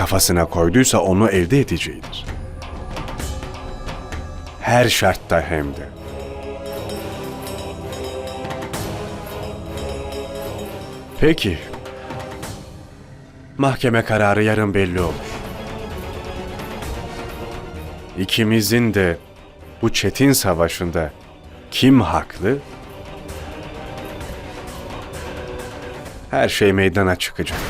kafasına koyduysa onu elde edeceğidir. Her şartta hem de. Peki. Mahkeme kararı yarın belli olur. İkimizin de bu çetin savaşında kim haklı? Her şey meydana çıkacak.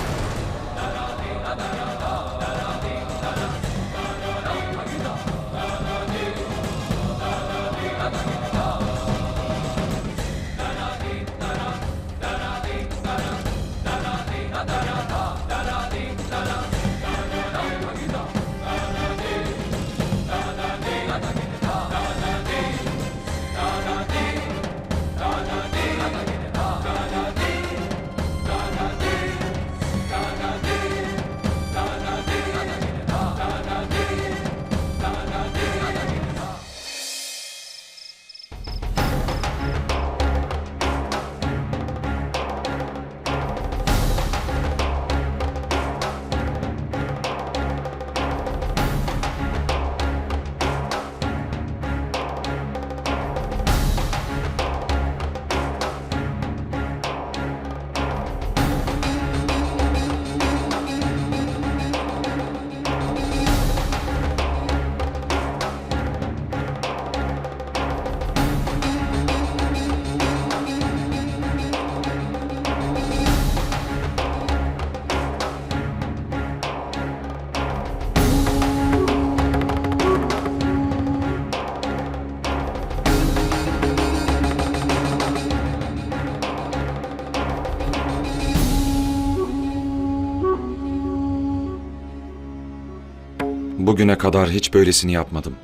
Bugüne kadar hiç böylesini yapmadım.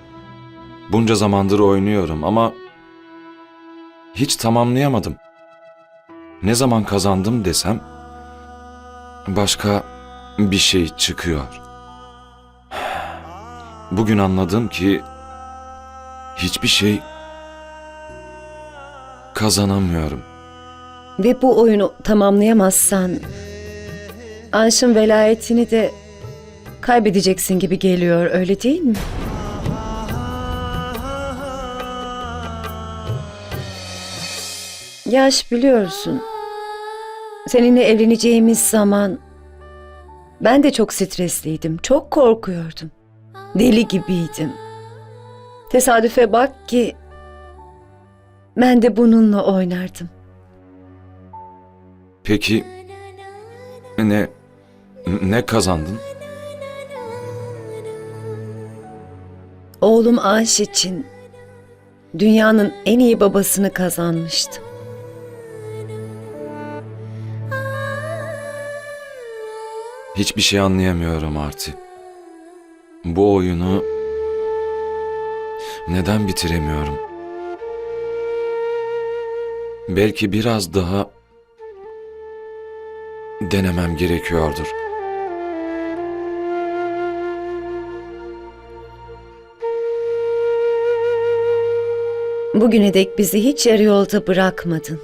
Bunca zamandır oynuyorum ama hiç tamamlayamadım. Ne zaman kazandım desem başka bir şey çıkıyor. Bugün anladım ki hiçbir şey kazanamıyorum. Ve bu oyunu tamamlayamazsan Anş'ın velayetini de kaybedeceksin gibi geliyor öyle değil mi? Yaş biliyorsun. Seninle evleneceğimiz zaman ben de çok stresliydim. Çok korkuyordum. Deli gibiydim. Tesadüfe bak ki ben de bununla oynardım. Peki ne ne kazandın? Oğlum Aş için dünyanın en iyi babasını kazanmıştım. Hiçbir şey anlayamıyorum Arti. Bu oyunu neden bitiremiyorum? Belki biraz daha denemem gerekiyordur. Bugüne dek bizi hiç yarı yolda bırakmadın.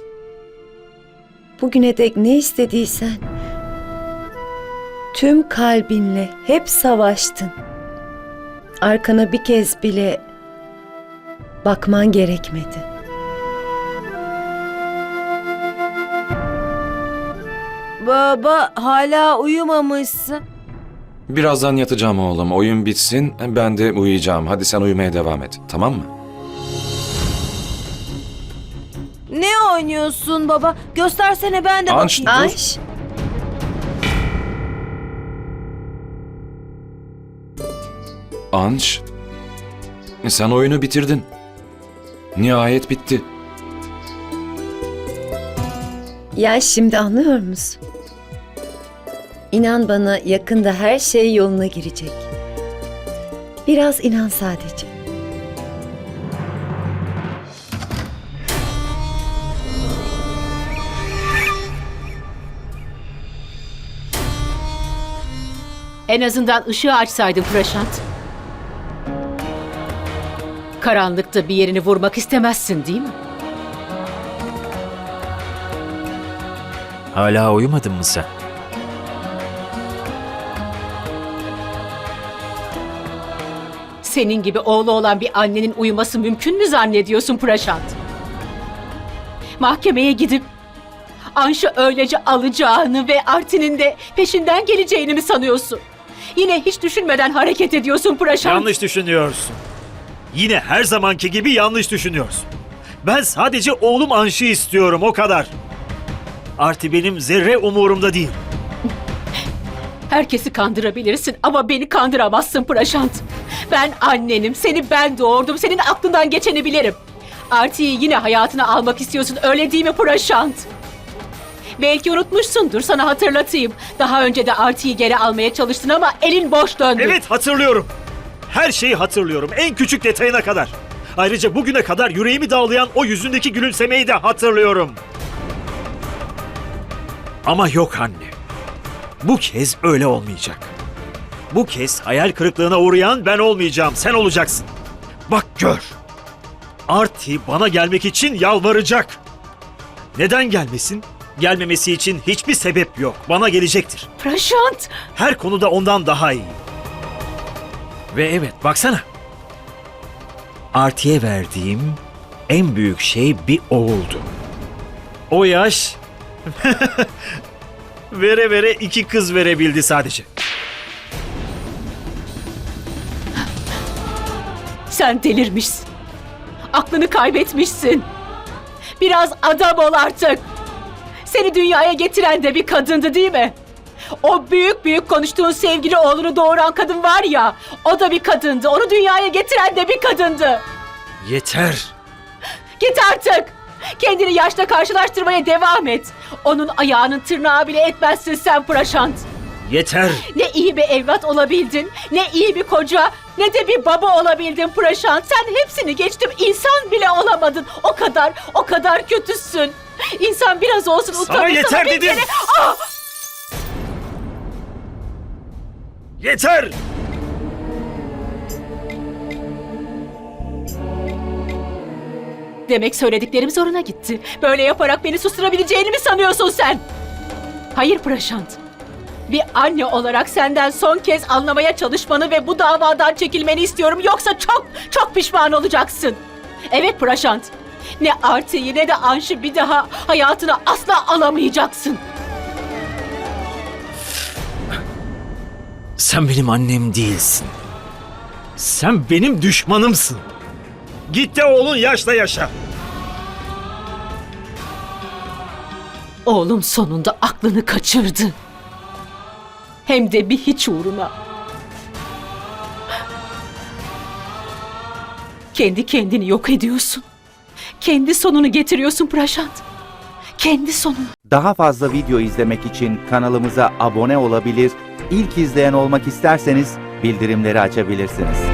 Bugüne dek ne istediysen tüm kalbinle hep savaştın. Arkana bir kez bile bakman gerekmedi. Baba hala uyumamışsın. Birazdan yatacağım oğlum. Oyun bitsin, ben de uyuyacağım. Hadi sen uyumaya devam et. Tamam mı? Oynuyorsun baba? Göstersene ben de Anş, bakayım. dur. Aş, Anş, sen oyunu bitirdin. Nihayet bitti. ya şimdi anlıyor musun? İnan bana yakında her şey yoluna girecek. Biraz inan sadece. En azından ışığı açsaydın Praşant. Karanlıkta bir yerini vurmak istemezsin değil mi? Hala uyumadın mı sen? Senin gibi oğlu olan bir annenin uyuması mümkün mü zannediyorsun Praşant? Mahkemeye gidip Anş'ı öylece alacağını ve Artin'in de peşinden geleceğini mi sanıyorsun? Yine hiç düşünmeden hareket ediyorsun Praşant. Yanlış düşünüyorsun. Yine her zamanki gibi yanlış düşünüyorsun. Ben sadece oğlum Anş'ı istiyorum o kadar. Arti benim zerre umurumda değil. Herkesi kandırabilirsin ama beni kandıramazsın Praşant. Ben annenim, seni ben doğurdum, senin aklından geçeni bilirim. Arti'yi yine hayatına almak istiyorsun öyle değil mi Praşant? Belki unutmuşsundur sana hatırlatayım. Daha önce de Arti'yi geri almaya çalıştın ama elin boş döndü. Evet hatırlıyorum. Her şeyi hatırlıyorum. En küçük detayına kadar. Ayrıca bugüne kadar yüreğimi dağlayan o yüzündeki gülümsemeyi de hatırlıyorum. Ama yok anne. Bu kez öyle olmayacak. Bu kez hayal kırıklığına uğrayan ben olmayacağım. Sen olacaksın. Bak gör. Arti bana gelmek için yalvaracak. Neden gelmesin? Gelmemesi için hiçbir sebep yok. Bana gelecektir. Praşant! Her konuda ondan daha iyi. Ve evet baksana. Arti'ye verdiğim en büyük şey bir oğuldu. O yaş vere vere iki kız verebildi sadece. Sen delirmişsin. Aklını kaybetmişsin. Biraz adam ol artık. Seni dünyaya getiren de bir kadındı değil mi? O büyük büyük konuştuğun sevgili oğlunu doğuran kadın var ya, o da bir kadındı. Onu dünyaya getiren de bir kadındı. Yeter. Git artık. Kendini yaşla karşılaştırmaya devam et. Onun ayağının tırnağı bile etmezsin sen Praşant. Yeter. Ne iyi bir evlat olabildin, ne iyi bir koca, ne de bir baba olabildin Praşant. Sen hepsini geçtim, insan bile olamadın. O kadar, o kadar kötüsün. İnsan biraz olsun Sana utanır. yeter bir dedim. kere- Ah! Yeter. Demek söylediklerim zoruna gitti. Böyle yaparak beni susturabileceğini mi sanıyorsun sen? Hayır Praşant. Bir anne olarak senden son kez anlamaya çalışmanı ve bu davadan çekilmeni istiyorum. Yoksa çok çok pişman olacaksın. Evet Praşant. Ne Arti'yi ne de Anş'ı bir daha hayatına asla alamayacaksın. Sen benim annem değilsin. Sen benim düşmanımsın. Git de oğlun yaşla yaşa. Oğlum sonunda aklını kaçırdı. Hem de bir hiç uğruna. Kendi kendini yok ediyorsun. Kendi sonunu getiriyorsun Praşant. Kendi sonunu. Daha fazla video izlemek için kanalımıza abone olabilir, ilk izleyen olmak isterseniz bildirimleri açabilirsiniz.